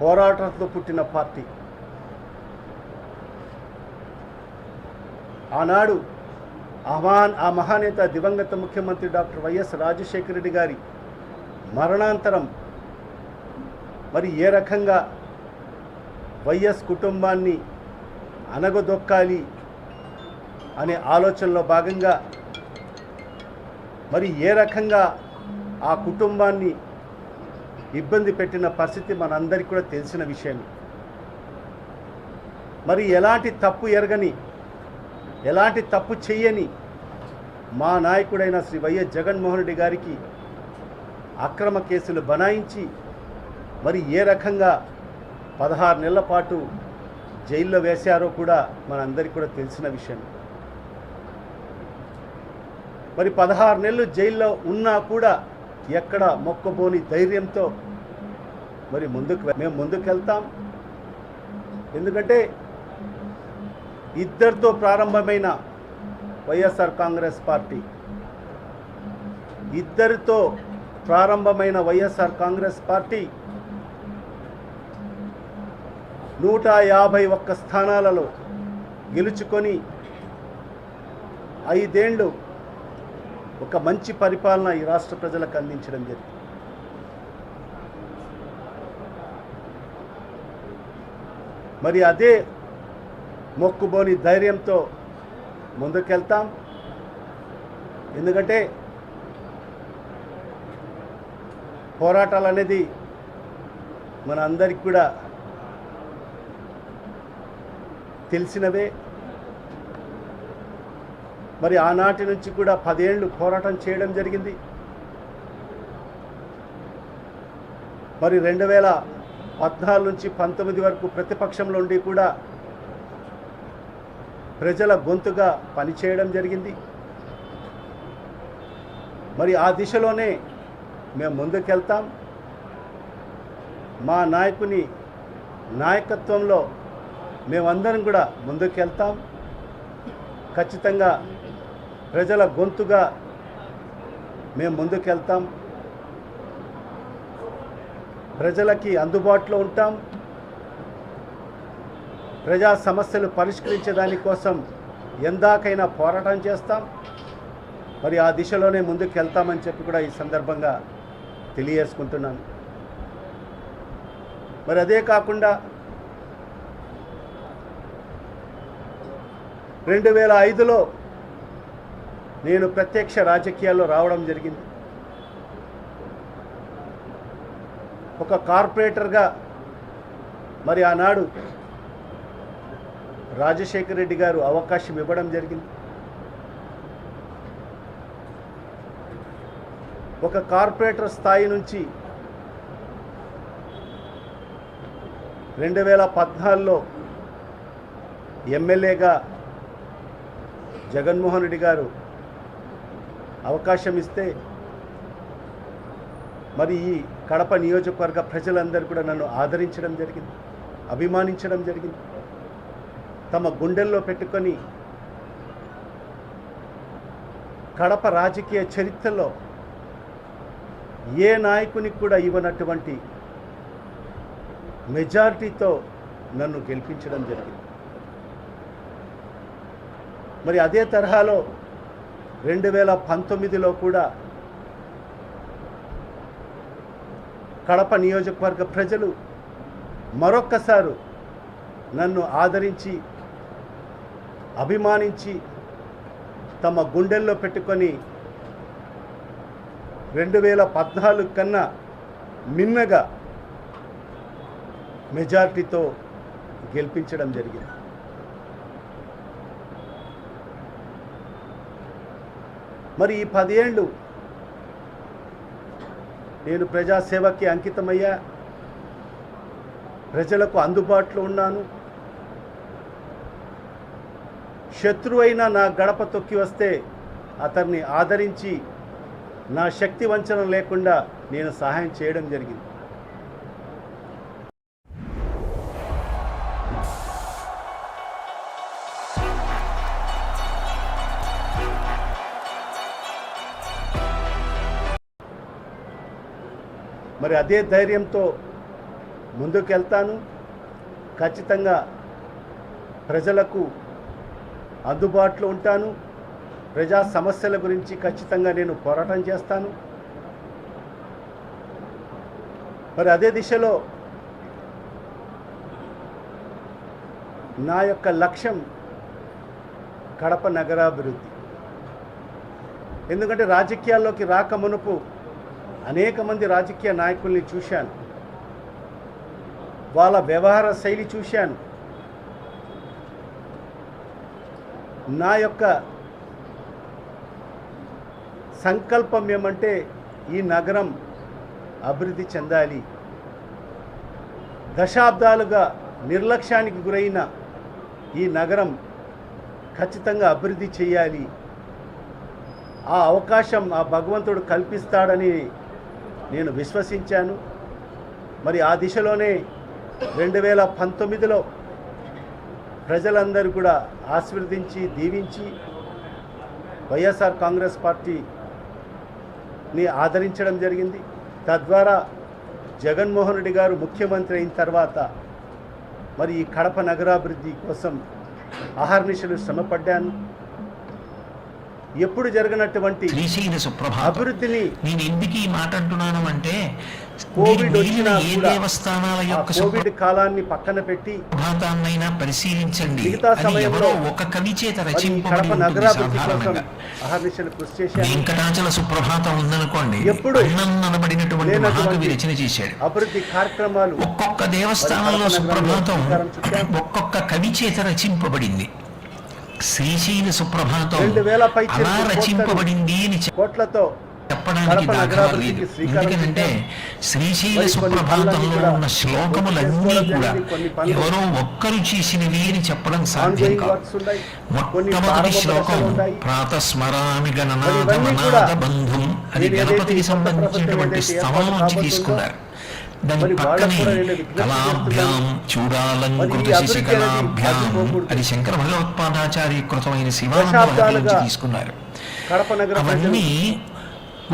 పోరాటంతో పుట్టిన పార్టీ. ఆనాడు ఆహ్వాన్ ఆ మహానేత దివంగత ముఖ్యమంత్రి డాక్టర్ వైఎస్ రాజశేఖర రెడ్డి గారి మరణాంతరం మరి ఏ రకంగా వైఎస్ కుటుంబాన్ని అనగదొక్కాలి అనే ఆలోచనలో భాగంగా మరి ఏ రకంగా ఆ కుటుంబాన్ని ఇబ్బంది పెట్టిన పరిస్థితి మనందరికీ కూడా తెలిసిన విషయమే మరి ఎలాంటి తప్పు ఎరగని ఎలాంటి తప్పు చెయ్యని మా నాయకుడైన శ్రీ వైఎస్ జగన్మోహన్ రెడ్డి గారికి అక్రమ కేసులు బనాయించి మరి ఏ రకంగా పదహారు నెలల పాటు జైల్లో వేశారో కూడా మనందరికీ కూడా తెలిసిన విషయం. మరి పదహారు నెలలు జైల్లో ఉన్నా కూడా ఎక్కడ మొక్కబోని ధైర్యంతో మరి ముందుకు మేము ముందుకు వెళ్తాం ఎందుకంటే ఇద్దరితో ప్రారంభమైన వైఎస్ఆర్ కాంగ్రెస్ పార్టీ ఇద్దరితో ప్రారంభమైన వైఎస్ఆర్ కాంగ్రెస్ పార్టీ నూట యాభై ఒక్క స్థానాలలో గెలుచుకొని ఐదేండ్లు ఒక మంచి పరిపాలన ఈ రాష్ట్ర ప్రజలకు అందించడం జరిగింది. మరి అదే మొక్కుబోని ధైర్యంతో ముందుకెళ్తాం. ఎందుకంటే పోరాటాలు అనేది మన అందరికి కూడా తెలిసినవే. మరి ఆనాటి నుంచి కూడా పదేళ్ళు పోరాటం చేయడం జరిగింది. మరి రెండు వేల పద్నాలుగు నుంచి పంతొమ్మిది వరకు ప్రతిపక్షంలో ఉండి కూడా ప్రజల గొంతుగా పనిచేయడం జరిగింది. మరి ఆ దిశలోనే మేము ముందుకెళ్తాం. మా నాయకుని నాయకత్వంలో మేమందరం కూడా ముందుకెళ్తాం. ఖచ్చితంగా ప్రజల గొంతుగా మేము ముందుకెళ్తాం. ప్రజలకి అందుబాటులో ఉంటాం. ప్రజా సమస్యలు పరిష్కరించే దానికోసం ఎందాకైనా పోరాటం చేస్తాం. మరి ఆ దిశలోనే ముందుకు వెళ్తామని చెప్పి కూడా ఈ సందర్భంగా తెలియజేసుకుంటున్నాను. మరి అదే కాకుండా రెండు వేల ఐదులో నేను ప్రత్యక్ష రాజకీయాల్లో రావడం జరిగింది. ఒక కార్పొరేటర్గా మరి ఆనాడు రాజశేఖర రెడ్డి గారు అవకాశం ఇవ్వడం జరిగింది. ఒక కార్పొరేటర్ స్థాయి నుంచి రెండు వేల పద్నాలుగులో ఎమ్మెల్యేగా జగన్మోహన్ రెడ్డి గారు అవకాశం ఇస్తే మరి ఈ కడప నియోజకవర్గ ప్రజలందరూ కూడా నన్ను ఆదరించడం జరిగింది అభిమానించడం జరిగింది. తమ గుండెల్లో పెట్టుకొని కడప రాజకీయ చరిత్రలో ఏ నాయకునికి కూడా ఇవ్వనటువంటి మెజారిటీతో నన్ను గెలిపించడం జరిగింది. మరి అదే తరహాలో రెండు వేల పంతొమ్మిదిలో కూడా కడప నియోజకవర్గ ప్రజలు మరొక్కసారి నన్ను ఆదరించి అభిమానించి తమ గుండెల్లో పెట్టుకొని రెండు వేల పద్నాలుగు కన్నా మిన్నగా మెజార్టీతో గెలిపించడం జరిగింది. మరి ఈ పదేళ్ళు నేను ప్రజాసేవకి అంకితమయ్యా. ప్రజలకు అందుబాటులో ఉన్నాను. శత్రువైన నా గడప తొక్కి వస్తే అతన్ని ఆదరించి నా శక్తి వంచన లేకుండా నేను సహాయం చేయడం జరిగింది. మరి అదే ధైర్యంతో ముందుకెళ్తాను. ఖచ్చితంగా ప్రజలకు అందుబాటులో ఉంటాను. ప్రజా సమస్యల గురించి ఖచ్చితంగా నేను పోరాటం చేస్తాను. మరి అదే దిశలో నా యొక్క లక్ష్యం కడప నగరాభివృద్ధి. ఎందుకంటే రాజకీయాల్లోకి రాక మునుపు అనేక మంది రాజకీయ నాయకుల్ని చూశాను. వాళ్ళ వ్యవహార శైలి చూశాను. నా యొక్క సంకల్పం ఏమంటే ఈ నగరం అభివృద్ధి చెందాలి. దశాబ్దాలుగా నిర్లక్ష్యానికి గురైన ఈ నగరం ఖచ్చితంగా అభివృద్ధి చేయాలి. ఆ అవకాశం ఆ భగవంతుడు కల్పిస్తాడని నేను విశ్వసించాను. మరి ఆ దిశలోనే రెండు వేల పంతొమ్మిదిలో ప్రజలందరూ కూడా ఆశీర్వదించి దీవించి వైఎస్ఆర్ కాంగ్రెస్ పార్టీని ఆదరించడం జరిగింది. తద్వారా జగన్మోహన్ రెడ్డి గారు ముఖ్యమంత్రి అయిన తర్వాత మరి ఈ కడప నగరాభివృద్ధి కోసం అహర్నిశలు శ్రమపడ్డాను. ఎప్పుడు జరగనటువంటి అభివృద్ధిని నేను ఎందుకు ఈ మాట అంటున్నాను అంటే కోవిడ్ వచ్చినా దేవస్థానాల యొక్క కోవిడ్ కాలాన్ని పక్కన పెట్టి సుప్రభాతాన్నైనా పరిశీలించండి. మిగతా సమయంలో ఒక కవి చేత రచింపబడి కడప ఉంటుంది నగరాభివృద్ధి కోసం సాధారణంగా. అహర్నిశలు కృషి చేశాను వెంకటాచల సుప్రభాతం ఉందనుకోండి. ఎప్పుడు అనబడినటువంటి మహాకవి రచన చేశాడు. అభివృద్ధి కార్యక్రమాలు ఒక్కొక్క దేవస్థానంలో సుప్రభాతం. ఒక్కొక్క కవి చేత రచింపబడింది. శ్రీశైల సుప్రభాతం. అలా రచింపబడింది అని కోట్లతో చెప్పడానికి దాఖలా లేదు ఎందుకంటే శ్రీశైల సుప్రభాతంలో ఉన్న శ్లోకములన్నీ కూడా ఎవరో ఒక్కరు చేసినవి అని చెప్పడం సాధ్యం కాదు. మొట్టమొదటి శ్లోకం ప్రాతస్మరామి కూడా గణనాథమనాథ బంధుం అది గణపతికి సంబంధించినటువంటి నుంచి తీసుకున్నారు. కళాభ్యాం శంకర భగవత్పాదాచార్య కృతమైన శివానంద తీసుకున్నారు. అవన్నీ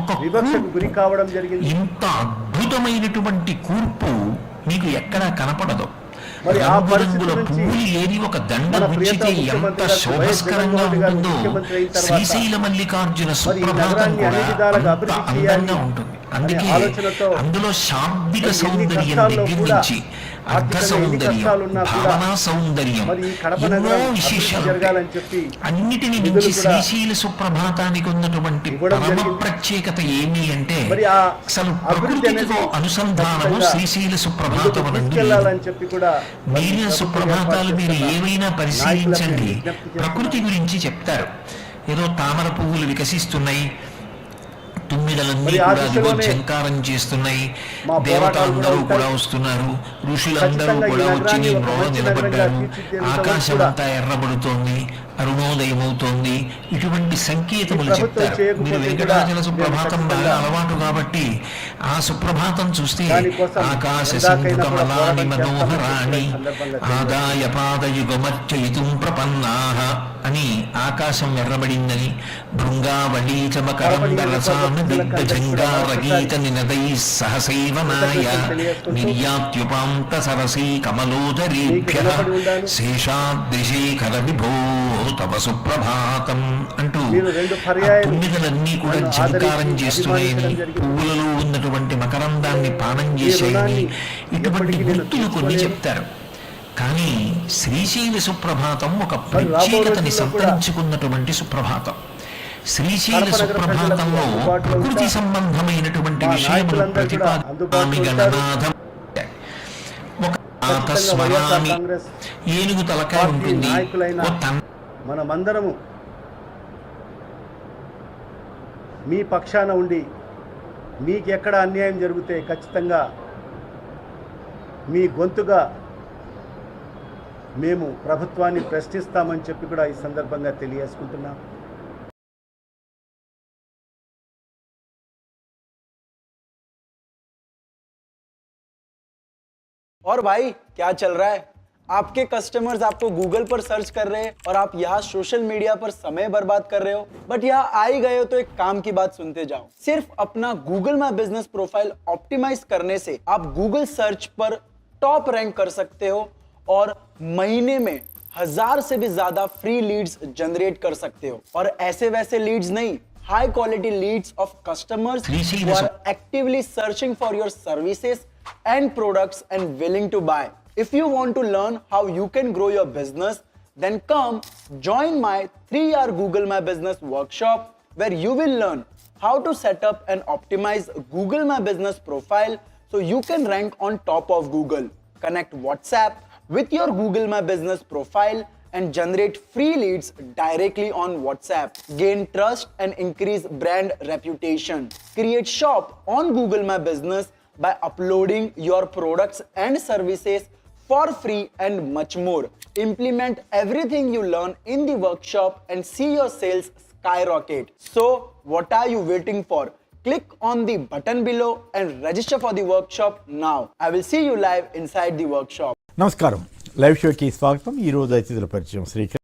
ఒక గురి కావడం జరిగింది. ఇంత అద్భుతమైనటువంటి కూర్పు మీకు ఎక్కడా కనపడదు. రంగురంగుల పువ్వులు ఏరి ఒక దండ ఉంచితే ఎంత శోభస్కరంగా ఉంటుందో? శ్రీశైల మల్లికార్జున సుప్రభాతం కూడా అందంగా ఉంటుంది. అందుకే అందులో శాబ్దిక సౌందర్యం దగ్గర నుంచి అర్థ సౌందర్యం భావనా సౌందర్యం ఎన్నో విశేషాలు అన్నిటిని మించి శ్రీశైల సుప్రభాతానికి ఉన్నటువంటి పరమ. ప్రత్యేకత ఏమి అంటే అసలు ప్రకృతితో అనుసంధానము శ్రీశైల సుప్రభాతం మరి మిగిలిన సుప్రభాతాలు మీరు నాయకులకు పరిశీలించండి. ప్రకృతి గురించి చెప్తారు ఏదో తామర పువ్వులు వికసిస్తున్నాయి తుమ్మిదలన్నీ కూడా ఝంకారం చేస్తున్నాయి. దేవతలందరూ కూడా. వస్తున్నారు. ఋషులందరూ కూడా వచ్చి నీ నిలబడ్డారు ఆకాశం అంతా ఎర్రబడుతోంది. అరుణోదయమవుతోంది. ఇటువంటి సంకేతములు చెప్తారు. మీరు వెంకటాచల సుప్రభాతం బాగా అలవాటు కాబట్టి ఆ సుప్రభాతం చూస్తే ఆకాశ ఎందాకైనా సింధు కూడా కమలాని పోరాటం మనోహరాణి. ఆదాయ పాదయుగమర్చయితుం ప్రపన్నాహ అని ఆకాశం ఎర్రబడిందని భృంగావళీచమకరందరసాను దిగ్గజంగారగీత నినదై సహసైవనాయ నిర్యాత్యుపాంత సరసీ కమలోదరీభ్య శేషాద్రిశేఖర విభో సుప్రభాతం అంటూ తుమ్మిదలన్నీ కూడా ఆదరించి చేస్తున్నాయని. పువ్వులలో ఉన్నటువంటి మకరందాన్ని పానం చేశాయని ఇటువంటి గుర్తులు కొన్ని. చెప్తారు కానీ శ్రీశైల సుప్రభాతం ఒక ప్రత్యేకతని సంతరించుకున్నటువంటి సుప్రభాతం శ్రీశైల సుప్రభాతంలో ప్రకృతి ఉంటా. సంబంధమైన మా విషయములు. గణనాథం ఒక కాంగ్రెస్ ఏనుగు తలకాయ ఉంటుంది మనమందరము మీ పక్షాన ఉండి మీకు ఎక్కడ అన్యాయం జరిగితే ఖచ్చితంగా మీ గొంతుగా మేము ప్రభుత్వాన్ని ప్రశ్నిస్తామని చెప్పి కూడా ఈ సందర్భంగా తెలియజేసుకుంటున్నాం और भाई क्या चल रहा है आपके कस्टमर्स आपको गूगल पर सर्च कर रहे हैं और आप यहाँ सोशल मीडिया पर समय बर्बाद कर रहे हो। बट यहाँ आ ही गए हो तो एक काम की बात सुनते जाओ। सिर्फ़ अपना Google my business profile optimise करने से आप गूगल सर्च पर टॉप रैंक कर सकते हो और महीने में हज़ार से भी ज़्यादा फ्री लीड्स जनरेट कर सकते हो। और ऐसे वैसे लीड्स नहीं high quality leads of customers who are actively searching for your services and products and willing to buy. If you want to learn how you can grow your business, then come join my 3 hour Google My Business workshop where you will learn how to set up and optimize Google My Business profile so you can rank on top of Google. Connect WhatsApp with your Google My Business profile and generate free leads directly on WhatsApp. Gain trust and increase brand reputation. Create shop on Google My Business by uploading your products and services for free and much more. Implement everything you learn in the workshop and see your sales skyrocket. So, what are you waiting for? Click on the button below and register for the workshop now. I will see you live inside the workshop. నమస్కారం live షోకి స్వాగతం ఈ రోజు అతిథుల పరిచయం శ్రీకర్